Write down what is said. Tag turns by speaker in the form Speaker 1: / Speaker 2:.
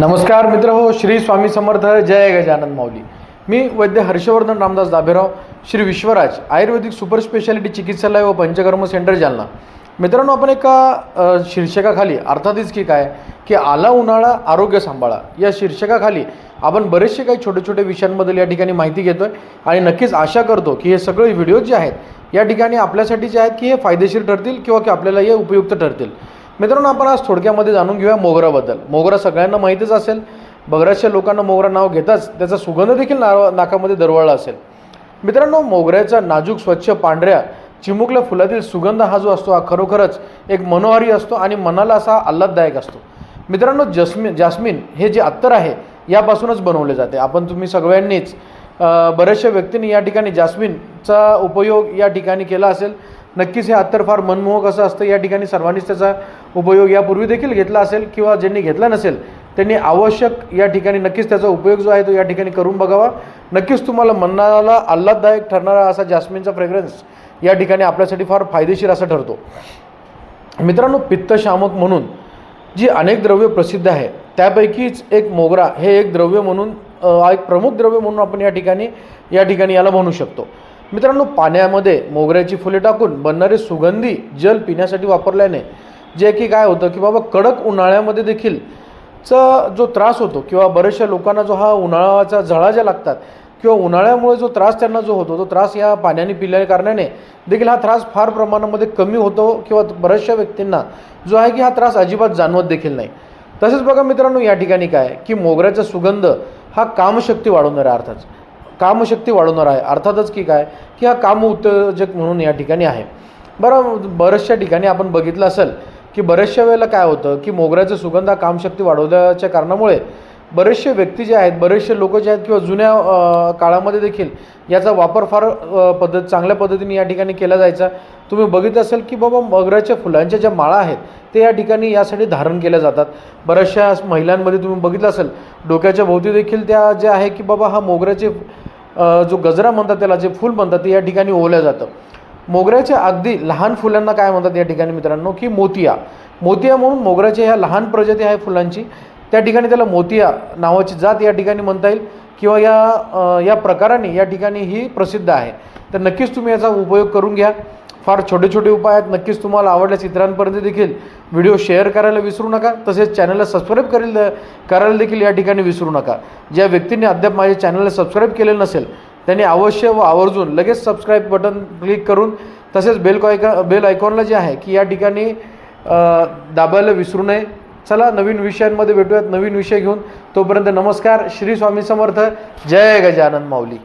Speaker 1: नमस्कार मित्र हो श्री स्वामी समर्थ जय गजानन माऊली. मी वैद्य हर्षवर्धन रामदास दाभेराव श्री विश्वराज आयुर्वेदिक सुपर स्पेशालिटी चिकित्सालय व पंचकर्म सेंटर जालना. मित्रांनो आपण एका शीर्षकाखाली अर्थातच की काय की आला उन्हाळा आरोग्य सांभाळा या शीर्षकाखाली आपण बरेचसे काही छोटे छोटे विषयांबद्दल या ठिकाणी माहिती घेतोय आणि नक्कीच आशा करतो की हे सगळे व्हिडिओ जे आहेत या ठिकाणी आपल्यासाठी जे आहेत की हे फायदेशीर ठरतील किंवा की आपल्याला हे उपयुक्त ठरतील. मित्रांनो आपण आज थोडक्यामध्ये जाणून घेऊया मोगराबद्दल. मोगरा सगळ्यांना माहितीच असेल. बऱ्याचशा लोकांना मोगरा नाव घेताच त्याचा सुगंध देखील ना नाकामध्ये दरवळला असेल. मित्रांनो मोगऱ्याचा नाजूक स्वच्छ पांढऱ्या चिमुकल्या फुलातील सुगंध हा जो असतो हा खरोखरच एक मनोहारी असतो आणि मनाला असा आल्हाददायक असतो. मित्रांनो जस्मिन जास्मिन हे जे अत्तर आहे यापासूनच बनवले जाते. आपण तुम्ही सगळ्यांनीच बऱ्याचशा व्यक्तींनी या ठिकाणी जास्मिनचा उपयोग या ठिकाणी केला असेल. नक्कीच हे अत्तर फार मनमोहक असं असतं. या ठिकाणी सर्वांनीच त्याचा उपयोग यापूर्वी देखील घेतला असेल किंवा ज्यांनी घेतला नसेल त्यांनी आवश्यक या ठिकाणी नक्कीच त्याचा उपयोग जो आहे तो या ठिकाणी करून बघावा. नक्कीच तुम्हाला मनाला आल्हाददायक ठरणारा असा जास्मिनचा फ्रेग्रन्स या ठिकाणी आपल्यासाठी फार फायदेशीर असा ठरतो. मित्रांनो पित्तशामक म्हणून जी अनेक द्रव्य प्रसिद्ध आहे त्यापैकीच एक मोगरा हे एक द्रव्य म्हणून एक प्रमुख द्रव्य म्हणून आपण या ठिकाणी या ठिकाणी याला म्हणू शकतो. मित्रांनो पाण्यामध्ये मोगऱ्याची फुले टाकून बनणारे सुगंधी जल पिण्यासाठी वापरल्याने जे की काय होतं की बाबा कडक उन्हाळ्यामध्ये देखील चा जो त्रास होतो किंवा बऱ्याचशा लोकांना जो हा उन्हाळ्याचा झळा ज्या लागतात किंवा उन्हाळ्यामुळे जो त्रास त्यांना जो होतो तो त्रास या पाण्याने पिल्या कारणाने देखील हा त्रास फार प्रमाणामध्ये कमी होतो किंवा बऱ्याचशा व्यक्तींना जो आहे की हा त्रास अजिबात जाणवत देखील नाही. तसेच बघा मित्रांनो या ठिकाणी काय की मोगऱ्याचा सुगंध हा कामशक्ती वाढवणारा आहे अर्थात. कामशक्ती वाढवणार आहे. अर्थातच की काय? की हा काम उत्तेजक म्हणून या ठिकाणी आहे. बरं बऱ्याचशा ठिकाणी आपण बघितलं असेल की बऱ्याचशा वेळेला काय होतं की मोगऱ्याचा सुगंध हा कामशक्ती वाढवल्याच्या कारणामुळे बरेचसे व्यक्ती जे आहेत बरेचसे लोक जे आहेत किंवा जुन्या काळामध्ये देखील याचा वापर फार पद्धत चांगल्या पद्धतीने या ठिकाणी केला जायचा. तुम्ही बघितलं असेल की बाबा मोगऱ्याच्या फुलांच्या ज्या माळा आहेत ते या ठिकाणी यासाठी धारण केल्या जातात. बऱ्याचशा महिलांमध्ये तुम्ही बघितलं असेल डोक्याच्या भोवती देखील त्या जे आहे की बाबा हा मोगऱ्याचे जो गजरा म्हणतात त्याला जे फूल म्हणतात ते या ठिकाणी ओवलं जातं. मोगऱ्याच्या अगदी लहान फुलांना काय म्हणतात या ठिकाणी मित्रांनो की मोतिया. मोतिया म्हणून मोगऱ्याच्या ह्या लहान प्रजाती आहे फुलांची. त्या ठिकाणी त्याला मोतिया नावाची जात या ठिकाणी म्हणता येईल किंवा या या प्रकाराने या ठिकाणी ही प्रसिद्ध आहे. तर नक्कीच तुम्ही याचा उपयोग करून घ्या. फार छोटे छोटे उपाय आहेत. नक्कीच तुम्हाला आवडल्यास इतरांपर्यंत देखील व्हिडिओ शेअर करायला विसरू नका. तसेच चॅनलला सबस्क्राईब करेल करायला देखील या ठिकाणी विसरू नका. ज्या व्यक्तींनी अद्याप माझ्या चॅनलला सबस्क्राईब केलेलं नसेल त्यांनी अवश्य व आवर्जून लगेच सबस्क्राईब बटन क्लिक करून तसेच बेल कॉयका बेल आयकॉनला जे आहे की या ठिकाणी दाबायला विसरू नये. चला नवीन विषयांमध्ये भेटूयात. नवीन विषय घेऊन तोपर्यंत नमस्कार. श्री स्वामी समर्थ. जय गजानन माऊली.